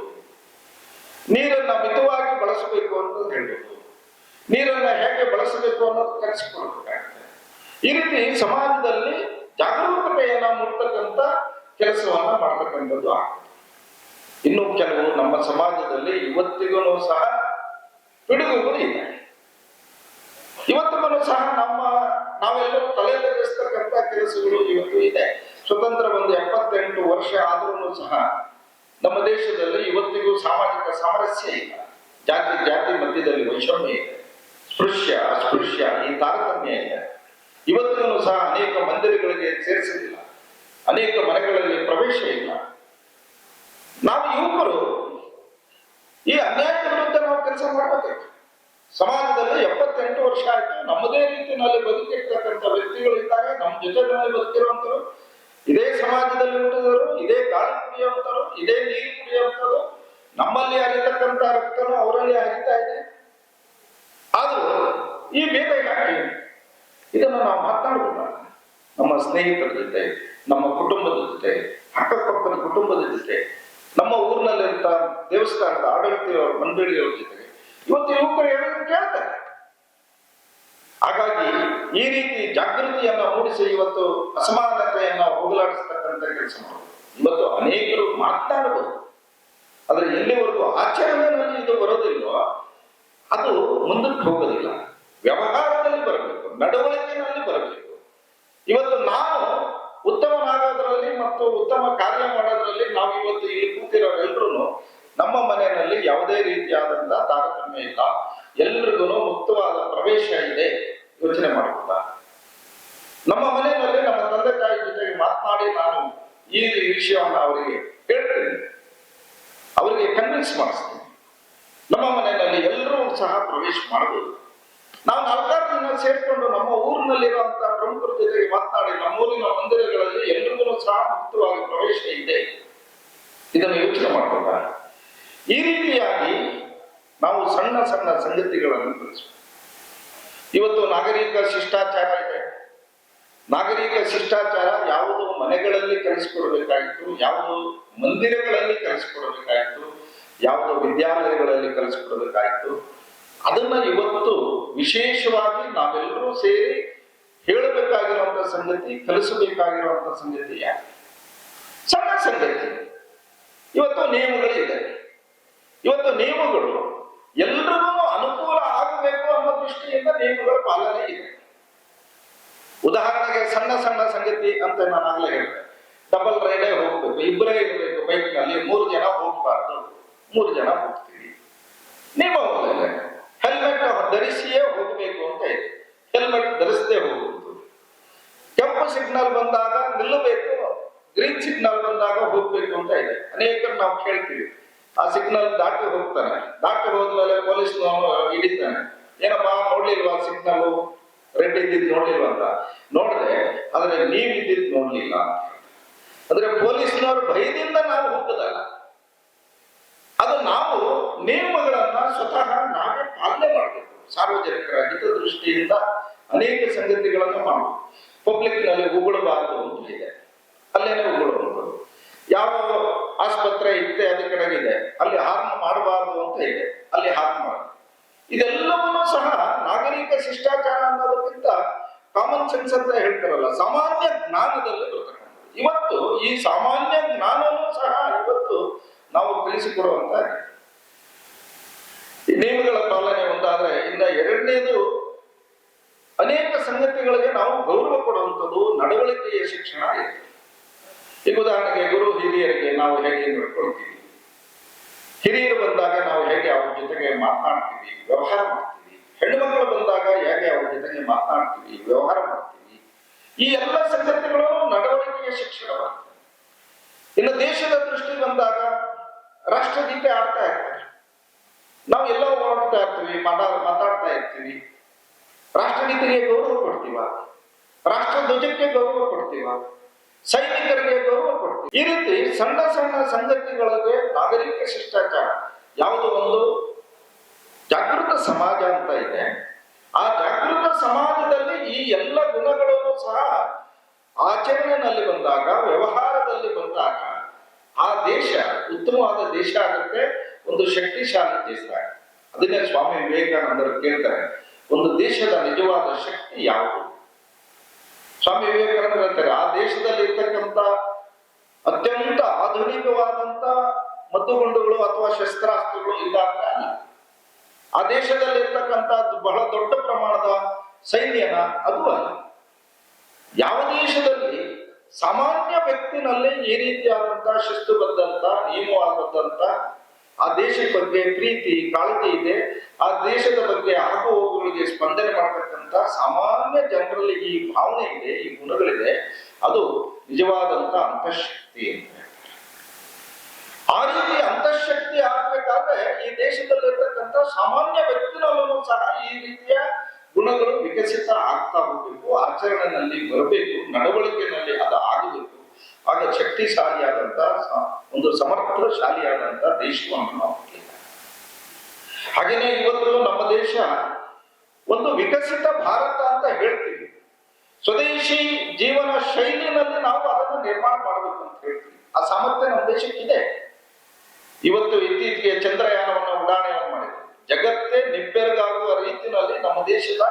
ನೀರನ್ನ ಮಿತವಾಗಿ ಬಳಸಬೇಕು ಅಂತ ಹೇಳ್ಬೋದು. ನೀರನ್ನ ಹೇಗೆ ಬಳಸಬೇಕು ಅನ್ನೋದು ಕಲಿಸಿಕೊಳ್ಬೇಕಾಗ್ತದೆ. ಈ ರೀತಿ ಸಮಾಜದಲ್ಲಿ ಜಾಗರೂಕತೆಯನ್ನ ಮೂಡ್ತಕ್ಕಂಥ ಕೆಲಸವನ್ನ ಮಾಡ್ತಕ್ಕಂಥದ್ದು ಆಗ್ತದೆ. ಇನ್ನು ಕೆಲವು ನಮ್ಮ ಸಮಾಜದಲ್ಲಿ ಇವತ್ತಿಗೂ ಸಹ ಪಿಡುಗುಗಳು ಇದೆ ಇವತ್ತಿಗೂ ಸಹ ನಮ್ಮ ನಾವೆಲ್ಲರೂ ತಲೆ ತಗ್ಗಿಸ್ತಕ್ಕಂಥ ಕೆಲಸಗಳು ಇವತ್ತು ಇದೆ. ಸ್ವತಂತ್ರ ಒಂದು ಎಪ್ಪತ್ತೆಂಟು ವರ್ಷ ಆದ್ರೂ ಸಹ ನಮ್ಮ ದೇಶದಲ್ಲಿ ಇವತ್ತಿಗೂ ಸಾಮಾಜಿಕ ಸಾಮರಸ್ಯ ಇಲ್ಲ. ಜಾತಿ ಜಾತಿ ಮಧ್ಯದಲ್ಲಿ ವೈಷಮ್ಯ ಇದೆ ಸ್ಪೃಶ್ಯ, ಅಸ್ಪೃಶ್ಯ, ಈ ತಾರತಮ್ಯ ಇದೆ ಇವತ್ತೂ ಸಹ ಅನೇಕ ಮಂದಿರಗಳಿಗೆ ಸೇರಿಸಲಿಲ್ಲ ಅನೇಕ ಮನೆಗಳಲ್ಲಿ ಪ್ರವೇಶ ಇಲ್ಲ. ನಾವು ಯುವಕರು ಈ ಅನ್ಯಾಯದ ವಿರುದ್ಧ ನಾವು ಕೆಲಸ ಮಾಡಬೇಕು ಸಮಾಜದಲ್ಲಿ ಎಪ್ಪತ್ತೆಂಟು ವರ್ಷ ಆಯ್ತು. ನಮ್ಮದೇ ರೀತಿಯಲ್ಲಿ ಬದುಕಿರ್ತಕ್ಕಂಥ ವ್ಯಕ್ತಿಗಳು ಇದ್ದಾಗ ನಮ್ಮ ಜೊತೆನಲ್ಲಿ ಬದುಕಿರುವಂತರು ಇದೇ ಸಮಾಜದಲ್ಲಿ ಹುಟ್ಟಿದವರು, ಇದೇ ಗಾಳಿ ಕುಡಿಯುವಂತರು ಇದೇ ನೀರು ಕುಡಿಯುವಂತರು ನಮ್ಮಲ್ಲಿ ಹರಿತಕ್ಕಂಥ ರಕ್ತನು ಅವರಲ್ಲಿ ಹರಿತಾ ಇದೆ. ಈ ಭೇದ ಇಲಾಖೆ, ಇದನ್ನು ನಾವು ಮಾತನಾಡೋಣ ನಮ್ಮ ಸ್ನೇಹಿತರ ಜೊತೆ, ನಮ್ಮ ಕುಟುಂಬದ ಜೊತೆ, ಅಕ್ಕಪಕ್ಕದ ಕುಟುಂಬದ ಜೊತೆ, ನಮ್ಮ ಊರಿನಲ್ಲಿರುವಂತ ದೇವಸ್ಥಾನದ ಆಡಳಿತ ಮಂಡಳಿಗಳ ಜೊತೆಗೆ ಇವತ್ತು ಯುವಕರು ಹೇಳಿದ್ರು ಕೇಳ್ತಾರೆ? ಹಾಗಾಗಿ ಈ ರೀತಿ ಜಾಗೃತಿಯನ್ನ ಮೂಡಿಸಿ ಇವತ್ತು ಅಸಮಾನತೆಯನ್ನ ಹೋಗಲಾಡಿಸ್ತಕ್ಕಂಥ ಕೆಲಸ ಮಾಡಬಹುದು ಇವತ್ತು ಅನೇಕರು ಮಾತನಾಡಬಹುದು. ಆದರೆ ಎಲ್ಲಿವರೆಗೂ ಆಚರಣೆಯಲ್ಲಿ ಇದು ಬರೋದಿಲ್ವೋ, ಅದು ಮುಂದಕ್ಕೆ ಹೋಗೋದಿಲ್ಲ. ವ್ಯವಹಾರದಲ್ಲಿ ಬರಬೇಕು ನಡವಳಿಕೆಯಲ್ಲಿ ಬರಬೇಕು. ಇವತ್ತು ನಾವು ಉತ್ತಮನಾಗೋದ್ರಲ್ಲಿ ಮತ್ತು ಉತ್ತಮ ಕಾರ್ಯ ಮಾಡೋದ್ರಲ್ಲಿ ನಾವು ಇವತ್ತು ಇಲ್ಲಿ ಕೂತಿರೋರೆಲ್ಲರೂ ನಮ್ಮ ಮನೆಯಲ್ಲಿ ಯಾವುದೇ ರೀತಿಯಾದಂತಹ ತಾರತಮ್ಯ ಇಲ್ಲ. ಎಲ್ರಿಗೂ ಮುಕ್ತವಾದ ಪ್ರವೇಶ ಇದೆ ಯೋಚನೆ ಮಾಡಬಹುದ ನಮ್ಮ ಮನೆಯಲ್ಲಿ ನಮ್ಮ ತಂದೆ ತಾಯಿ ಜೊತೆಗೆ ಮಾತನಾಡಿ ನಾನು ಈ ವಿಷಯವನ್ನ ಅವರಿಗೆ ಹೇಳ್ತೀನಿ. ಅವರಿಗೆ ಕನ್ವಿನ್ಸ್ ಮಾಡಿಸ್ತೀನಿ. ನಮ್ಮ ಮನೆಯಲ್ಲಿ ಎಲ್ಲರೂ ಸಹ ಪ್ರವೇಶ ಮಾಡಬಹುದು ನಾವು ನಾಲ್ಕಾರು ಜನ ಸೇರ್ಕೊಂಡು ನಮ್ಮ ಊರಿನಲ್ಲಿರುವಂತಹ ಪ್ರಮುಖರ ಜೊತೆಗೆ ಮಾತನಾಡಿ, ನಮ್ಮೂರಿನ ಮಂದಿರಗಳಲ್ಲಿ ಎಲ್ರಿಗೂ ಸಹ ಮುಕ್ತವಾಗಿ ಪ್ರವೇಶ ಇದೆ. ಇದನ್ನು ಯೋಚನೆ ಮಾಡಬೇಕಾ ಈ ರೀತಿಯಾಗಿ ನಾವು ಸಣ್ಣ ಸಣ್ಣ ಸಂಗತಿಗಳನ್ನು ಕಲಿಸಬೇಕು ಇವತ್ತು ನಾಗರಿಕ ಶಿಷ್ಟಾಚಾರ ಇದೆ. ನಾಗರಿಕ ಶಿಷ್ಟಾಚಾರ ಯಾವುದು ಮನೆಗಳಲ್ಲಿ ಕಲಿಸಿಕೊಡಬೇಕಾಯಿತು ಯಾವುದು ಮಂದಿರಗಳಲ್ಲಿ ಕಲಿಸಿಕೊಡಬೇಕಾಯಿತು ಯಾವುದು ವಿದ್ಯಾಲಯಗಳಲ್ಲಿ ಕಲಿಸಿಕೊಡ್ಬೇಕಾಗಿತ್ತು ಅದನ್ನ ಇವತ್ತು ವಿಶೇಷವಾಗಿ ನಾವೆಲ್ಲರೂ ಸೇರಿ ಹೇಳಬೇಕಾಗಿರುವಂತ ಸಂಗತಿ, ಕಲಿಸಬೇಕಾಗಿರುವಂತ ಸಂಗತಿ ಯಾಕೆ? ಸಣ್ಣ ಸಂಗತಿ. ಇವತ್ತು ನಿಯಮಗಳಿದೆ. ಇವತ್ತು ನಿಯಮಗಳು ಎಲ್ರಿಗೂ ಅನುಕೂಲ ಆಗಬೇಕು ಅನ್ನೋ ದೃಷ್ಟಿಯಿಂದ ನಿಯಮಗಳ ಪಾಲನೆ ಇದೆ. ಉದಾಹರಣೆಗೆ ಸಣ್ಣ ಸಣ್ಣ ಸಂಗತಿ ಅಂತ ನಾನು ಆಗ್ಲೇ ಹೇಳ್ತೇನೆ ಡಬಲ್ ರೈಡೇ ಹೋಗ್ಬೇಕು, ಇಬ್ಬರೇ ಇರಬೇಕು ಬೈಕ್ನಲ್ಲಿ ಮೂರು ಜನ ಹೋಗ್ಬಾರ್ದು. ಮೂರು ಜನ ಹೋಗ್ತೀವಿ. ನಿಯಮಗಳಿದೆ. ಹೆಲ್ಮೆಟ್ ಧರಿಸಿಯೇ ಹೋಗಬೇಕು ಅಂತ ಇದೆ. ಹೆಲ್ಮೆಟ್ ಧರಿಸದೆ ಹೋಗುವುದು. ಕೆಂಪು ಸಿಗ್ನಲ್ ಬಂದಾಗ ನಿಲ್ಲಬೇಕು, ಗ್ರೀನ್ ಸಿಗ್ನಲ್ ಬಂದಾಗ ಹೋಗ್ಬೇಕು ಅಂತ ಇದೆ. ಅನೇಕರು ನಾವು ಕೇಳ್ತೀವಿ. ಆ ಸಿಗ್ನಲ್ ದಾಟಿ ಹೋಗ್ತಾನೆ ದಾಟಿ ಹೋದ್ಮೇಲೆ ಪೊಲೀಸ್ ಹಿಡಿತಾನೆ ಏನಪ್ಪಾ, ನೋಡ್ಲಿಲ್ವಾ ಸಿಗ್ನಲ್ ರೆಡ್ ಇದ್ದಿದ್ ನೋಡ್ಲಿಲ್ವಾ ಅಂತ. ನೋಡಿದ್ರೆ ಆದ್ರೆ ನೀವ್ ಇದ್ದಿದ್ ನೋಡ್ಲಿಲ್ಲ. ಅಂದ್ರೆ ಪೊಲೀಸ್ನವ್ರ ಭಯದಿಂದ ನಾವು ಹೋಗೋದಲ್ಲ ಅದು ನಾವು ನಿಯಮಗಳನ್ನ ಸ್ವತಃ ನಾವೇ ಪಾಲನೆ ಮಾಡಬೇಕು. ಸಾರ್ವಜನಿಕರ ಹಿತದೃಷ್ಟಿಯಿಂದ ಅನೇಕ ಸಂಗತಿಗಳನ್ನು ಮಾಡಬೇಕು. ಪಬ್ಲಿಕ್ನಲ್ಲಿ ಉಗುಳಬಾರದು ಅಂತ ಇದೆ. ಅಲ್ಲೇನೆ ಉಗುಳಬಹುದು ಯಾವ ಆಸ್ಪತ್ರೆ ಇತ್ತೆ, ಅದ ಕಡೆಗಿದೆ ಅಲ್ಲಿ ಹಾರ್ನ್ ಮಾಡಬಾರದು ಅಂತ ಇದೆ. ಅಲ್ಲಿ ಹಾರ್ನ್ ಮಾಡ ಇದೆಲ್ಲವನ್ನೂ ಸಹ ನಾಗರಿಕ ಶಿಷ್ಟಾಚಾರ ಅನ್ನೋದಕ್ಕಿಂತ ಕಾಮನ್ ಸೆನ್ಸ್ ಅಂತ ಹೇಳ್ತಾರಲ್ಲ, ಸಾಮಾನ್ಯ ಜ್ಞಾನದಲ್ಲಿ ಬರ್ತಕ್ಕಂಥದ್ದು. ಇವತ್ತು ಈ ಸಾಮಾನ್ಯ ಜ್ಞಾನವೂ ಸಹ ಇವತ್ತು ನಾವು ತಿಳಿಸಿಕೊಡುವಂತ. ನಿಯಮಗಳ ಪಾಲನೆ ಒಂದಾದ್ರೆ ಇನ್ನ ಎರಡನೇದು ಅನೇಕ ಸಂಗತಿಗಳಿಗೆ ನಾವು ಗೌರವ ಕೊಡುವಂಥದ್ದು ನಡವಳಿಕೆಯ ಶಿಕ್ಷಣ ಇದೆ. ಈಗ ಉದಾಹರಣೆಗೆ ಗುರು ಹಿರಿಯರಿಗೆ ನಾವು ಹೇಗೆ ನಡ್ಕೊಳ್ತೀವಿ? ಹಿರಿಯರು ಬಂದಾಗ ನಾವು ಹೇಗೆ ಅವ್ರ ಜೊತೆಗೆ ಮಾತನಾಡ್ತೀವಿ? ವ್ಯವಹಾರ ಮಾಡ್ತೀವಿ. ಹೆಣ್ಣುಮಕ್ಕಳು ಬಂದಾಗ ಹೇಗೆ ಅವ್ರ ಜೊತೆಗೆ ಮಾತನಾಡ್ತೀವಿ? ವ್ಯವಹಾರ ಮಾಡ್ತೀವಿ. ಈ ಎಲ್ಲ ಸಂಗತಿಗಳು ನಡವಳಿಕೆಯ ಶಿಕ್ಷಣವಾಗ್ತದೆ ಇನ್ನು ದೇಶದ ದೃಷ್ಟಿ ಬಂದಾಗ ರಾಷ್ಟ್ರಗೀತೆ ಆಡ್ತಾ ಇರ್ತಾರೆ. ನಾವು ಎಲ್ಲ ಓಡಾಡ್ತಾ ಇರ್ತೀವಿ, ಮಾತಾ, ಮಾತಾಡ್ತಾ ಇರ್ತೀವಿ. ರಾಷ್ಟ್ರಗೀತೆಗೆ ಗೌರವ ಕೊಡ್ತೀವ? ರಾಷ್ಟ್ರ ಧ್ವಜಕ್ಕೆ ಗೌರವ ಕೊಡ್ತೀವ? ಸೈನಿಕರಿಗೆ ಗೌರವ ಕೊಡ್ತೀವಿ? ಈ ರೀತಿ ಸಣ್ಣ ಸಣ್ಣ ಸಂಗತಿಗಳಿಗೆ ನಾಗರಿಕ ಶಿಷ್ಟಾಚಾರ ಯಾವುದು ಒಂದು ಜಾಗೃತ ಸಮಾಜ ಅಂತ ಇದೆ. ಆ ಜಾಗೃತ ಸಮಾಜದಲ್ಲಿ ಈ ಎಲ್ಲ ಗುಣಗಳನ್ನು ಸಹ ಆಚರಣೆಯಲ್ಲಿ ಬಂದಾಗ, ವ್ಯವಹಾರದಲ್ಲಿ ಬಂದಾಗ ಆ ದೇಶ ಉತ್ತಮವಾದ ದೇಶ ಆಗುತ್ತೆ, ಒಂದು ಶಕ್ತಿಶಾಲಿ ದೇಶ. ಅದನ್ನೇ ಸ್ವಾಮಿ ವಿವೇಕಾನಂದರು ಕೇಳ್ತಾರೆ, ಒಂದು ದೇಶದ ನಿಜವಾದ ಶಕ್ತಿ ಯಾವುದು? ಸ್ವಾಮಿ ವಿವೇಕಾನಂದರು ಹೇಳ್ತಾರೆ, ಆ ದೇಶದಲ್ಲಿ ಇರ್ತಕ್ಕಂತ ಅತ್ಯಂತ ಆಧುನಿಕವಾದಂತ ಮದ್ದುಗುಂಡುಗಳು ಅಥವಾ ಶಸ್ತ್ರಾಸ್ತ್ರಗಳು ಇದ್ದಾಗ ಆ ದೇಶದಲ್ಲಿ ಇರ್ತಕ್ಕಂತ ಬಹಳ ದೊಡ್ಡ ಪ್ರಮಾಣದ ಸೈನ್ಯನ ಅದು ಅಲ್ಲ. ಯಾವ ದೇಶದಲ್ಲಿ ಸಾಮಾನ್ಯ ವ್ಯಕ್ತಿನಲ್ಲಿ ಈ ರೀತಿಯಾದಂತಹ ಶಿಸ್ತುಬದ್ಧಂತ ನಿಯಮವಾದಂತ ಆ ದೇಶದ ಬಗ್ಗೆ ಪ್ರೀತಿ, ಕಾಳಜಿ ಇದೆ. ಆ ದೇಶದ ಬಗ್ಗೆ ಆಗು ಹೋಗುಗಳಿಗೆ ಸ್ಪಂದನೆ ಮಾಡತಕ್ಕಂತ ಸಾಮಾನ್ಯ ಜನರಲ್ಲಿ ಈ ಭಾವನೆ ಇದೆ, ಈ ಗುಣಗಳಿದೆ. ಅದು ನಿಜವಾದಂತ ಅಂತಃಶಕ್ತಿ ಅಂತ ಆ ರೀತಿ ಅಂತಃಶಕ್ತಿ ಆಗ್ಬೇಕಾದ್ರೆ ಈ ದೇಶದಲ್ಲಿರ್ತಕ್ಕಂಥ ಸಾಮಾನ್ಯ ವ್ಯಕ್ತಿನಲ್ಲೂ ಸಹ ಈ ರೀತಿಯ ಗುಣಗಳು ವಿಕಸಿತ ಆಗ್ತಾ ಹೋಗ್ಬೇಕು ಆಚರಣೆಯಲ್ಲಿ ಬರಬೇಕು, ನಡವಳಿಕೆನಲ್ಲಿ ಅದು ಆಗಬೇಕು. ಆಗ ಶಕ್ತಿಶಾಲಿಯಾದಂತ ಒಂದು ಒಂದು ಸಮರ್ಥಶಾಲಿಯಾದಂತ ದೇಶವನ್ನು ನಾವು ಹಾಗೇನೆ ಇವತ್ತು ನಮ್ಮ ದೇಶ ಒಂದು ವಿಕಸಿತ ಭಾರತ ಅಂತ ಹೇಳ್ತೀವಿ. ಸ್ವದೇಶಿ ಜೀವನ ಶೈಲಿನಲ್ಲಿ ನಾವು ಅದನ್ನು ನಿರ್ಮಾಣ ಮಾಡಬೇಕು ಅಂತ ಹೇಳ್ತೀವಿ. ಆ ಸಾಮರ್ಥ್ಯ ನಮ್ಮ ದೇಶಕ್ಕಿದೆ. ಇವತ್ತು ಇತ್ತೀಚೆಗೆ ಚಂದ್ರಯಾನವನ್ನು ಉಡಾಣೆಯನ್ನು ಮಾಡಿದೆ ಜಗತ್ತೇ ನಿಬ್ಬೆರಗಾಗುವ ರೀತಿಯಲ್ಲಿ ನಮ್ಮ ದೇಶದ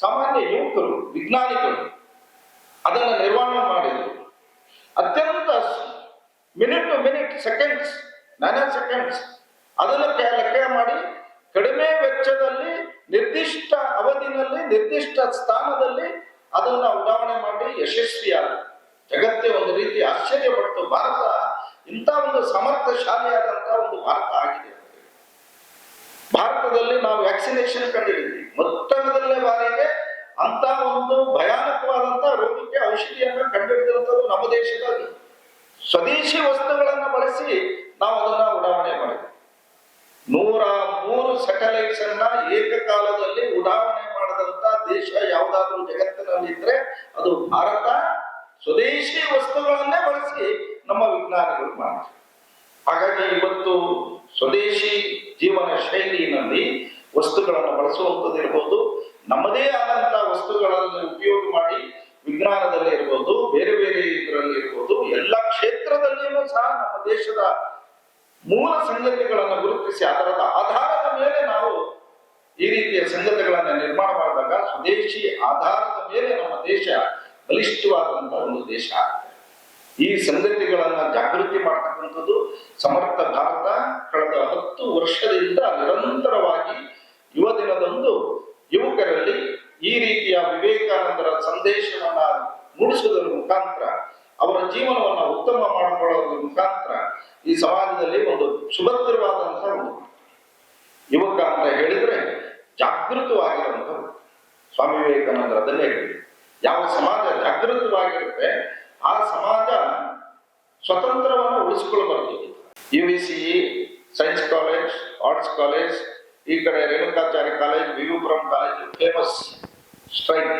ಸಾಮಾನ್ಯ ಯುವಕರು, ವಿಜ್ಞಾನಿಗಳು ಅದನ್ನು ನಿರ್ವಹಣೆ ಮಾಡಿದರು. ಅತ್ಯಂತ minute to minute seconds, nano seconds ಅದನ್ನು ಲೆಕ್ಕ ಮಾಡಿ ಕಡಿಮೆ ವೆಚ್ಚದಲ್ಲಿ ನಿರ್ದಿಷ್ಟ ಅವಧಿನಲ್ಲಿ, ನಿರ್ದಿಷ್ಟ ಸ್ಥಾನದಲ್ಲಿ ಅದನ್ನ ಉಡಾವಣೆ ಮಾಡಿ ಯಶಸ್ವಿಯಾದ ಜಗತ್ತೇ ಒಂದು ರೀತಿ ಆಶ್ಚರ್ಯಪಟ್ಟು ಭಾರತ ಇಂಥ ಒಂದು ಸಮರ್ಥಶಾಲಿಯಾದಂತಹ ಒಂದು ಭಾರತ ಆಗಿದೆ. ಭಾರತದಲ್ಲಿ ನಾವು ವ್ಯಾಕ್ಸಿನೇಷನ್ ಕಂಡಿದ್ದೀವಿ. ಮೊತ್ತದಲ್ಲೇ ಬಾರಿಗೆ ಅಂತ ಒಂದು ಭಯಾನಕವಾದಂತ ರೋಗಕ್ಕೆ ಔಷಧಿಯನ್ನು ಕಂಡುಹಿಡಿದಿರುವಂಥದ್ದು ನಮ್ಮ ದೇಶದಲ್ಲಿ. ಸ್ವದೇಶಿ ವಸ್ತುಗಳನ್ನು ಬಳಸಿ ನಾವು ಅದನ್ನ ಉಡಾವಣೆ ಮಾಡಿದ್ವಿ. ನೂರ ಮೂರು ಸೆಟಲೈಟ್ಸ್ ಅನ್ನ ಏಕಕಾಲದಲ್ಲಿ ಉಡಾವಣೆ ಮಾಡಿದಂತ ದೇಶ ಯಾವುದಾದ್ರೂ ಜಗತ್ತಿನಲ್ಲಿ ಇದ್ರೆ ಅದು ಭಾರತ. ಸ್ವದೇಶಿ ವಸ್ತುಗಳನ್ನೇ ಬಳಸಿ ನಮ್ಮ ವಿಜ್ಞಾನಿಗಳು ಮಾಡಿದ್ರು. ಹಾಗಾಗಿ ಇವತ್ತು ಸ್ವದೇಶಿ ಜೀವನ ಶೈಲಿನಲ್ಲಿ ವಸ್ತುಗಳನ್ನು ಬಳಸುವಂಥದ್ದು ಇರ್ಬೋದು, ನಮ್ಮದೇ ಆದಂತಹ ವಸ್ತುಗಳನ್ನು ಉಪಯೋಗ ಮಾಡಿ ವಿಜ್ಞಾನದಲ್ಲಿ ಇರ್ಬೋದು, ಬೇರೆ ಬೇರೆ ಇದರಲ್ಲಿ ಇರ್ಬೋದು, ಎಲ್ಲ ಕ್ಷೇತ್ರದಲ್ಲಿಯೂ ಸಹ ನಮ್ಮ ದೇಶದ ಮೂಲ ಸಂಗತಿಗಳನ್ನು ಗುರುತಿಸಿ ಅದರ ಆಧಾರದ ಮೇಲೆ ನಾವು ಈ ರೀತಿಯ ಸಂಗತಿಗಳನ್ನು ನಿರ್ಮಾಣ ಮಾಡಿದಾಗ ಸ್ವದೇಶಿ ಆಧಾರದ ಮೇಲೆ ನಮ್ಮ ದೇಶ ಬಲಿಷ್ಠವಾದಂತಹ ಒಂದು ದೇಶ ಈ ಸಂಗತಿಗಳನ್ನ ಜಾಗೃತಿ ಮಾಡತಕ್ಕಂಥದ್ದು ಸಮರ್ಥ ಭಾರತ ಕಳೆದ ಹತ್ತು ವರ್ಷದಿಂದ ನಿರಂತರವಾಗಿ ಯುವ ದಿನದಂದು ಯುವಕರಲ್ಲಿ ಈ ರೀತಿಯ ವಿವೇಕಾನಂದರ ಸಂದೇಶವನ್ನ ಮೂಡಿಸುವುದರ ಮುಖಾಂತರ, ಅವರ ಜೀವನವನ್ನ ಉತ್ತಮ ಮಾಡಿಕೊಳ್ಳೋದ್ರ ಮುಖಾಂತರ ಈ ಸಮಾಜದಲ್ಲಿ ಒಂದು ಸುಭದ್ರವಾದಂತಹ ಒಂದು ಯುವಕ ಅಂತ ಹೇಳಿದ್ರೆ ಜಾಗೃತವಾಗಿರುವಂತಹ ಸ್ವಾಮಿ ವಿವೇಕಾನಂದರು ಅದನ್ನೇ ಹೇಳಿದ್ರು ಯಾವ ಸಮಾಜ ಜಾಗೃತವಾಗಿರುತ್ತೆ ಆ ಸಮಾಜ ಸ್ವತಂತ್ರವನ್ನು ಉಳಿಸಿಕೊಳ್ಳಬಾರದು. U V C science college arts college ಈ ಕಡೆ Renukacharya college VVPuram college famous strike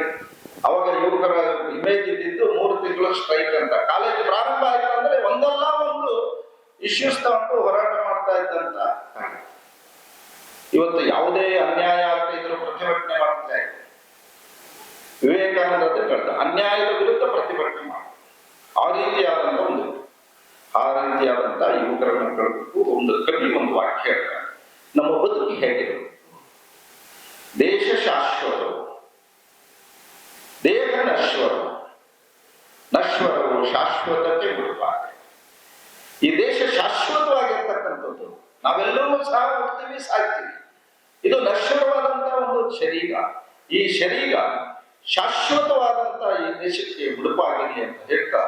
ಅವಾಗ ಯುವಕರ ಇಮೇಜ್ ಇದ್ದಿದ್ದು ಮೂರು ತಿಂಗಳು ಸ್ಟ್ರೈಕ್ ಅಂತ. ಕಾಲೇಜ್ ಪ್ರಾರಂಭ ಆಯ್ತು ಅಂದ್ರೆ ಒಂದಲ್ಲ ಒಂದು ಇಶ್ಯೂಸ್ ತಗೊಂಡು ಹೋರಾಟ ಮಾಡ್ತಾ ಇದ್ದಂತ. ಇವತ್ತು ಯಾವುದೇ ಅನ್ಯಾಯ ಆಗ್ತಾ ಇದ್ರು ಪ್ರತಿಭಟನೆ ಮಾಡ್ತಾ ಇದೆ ವಿವೇಕಾನಂದ ಅಂತ ಹೇಳ್ತಾರೆ ಅನ್ಯಾಯದ ವಿರುದ್ಧ ಪ್ರತಿಭಟನೆ ಮಾಡಿ ಆ ರೀತಿಯಾದಂಥ ಒಂದು, ಆ ರೀತಿಯಾದಂಥ ಯುವಕರ ಮಕ್ಕಳಿಗೂ ಒಂದು ಕವಿ ಒಂದು ವಾಕ್ಯ ಹೇಳ್ತಾರೆ. ನಮ್ಮ ಬದುಕು ಹೇಗಿದೆ ದೇಶ ಶಾಶ್ವತವು ದೇಹ ನಶ್ವರವು ನಶ್ವರವು ಶಾಶ್ವತತೆ ಬಿಡುತ್ತಾರೆ ಈ ದೇಶ ಶಾಶ್ವತವಾಗಿರ್ತಕ್ಕಂಥದ್ದು ನಾವೆಲ್ಲರೂ ಸಹ ಹೋಗ್ತೀವಿ ಸಾಯ್ತೀವಿ. ಇದು ನಶ್ವರವಾದಂತಹ ಒಂದು ಶರೀರ. ಈ ಶರೀರ ಶಾಶ್ವತವಾದಂತಹ ಈ ದೇಶಕ್ಕೆ ಉಡುಪಾಗಲಿ ಅಂತ ಹೇಳ್ತಾ.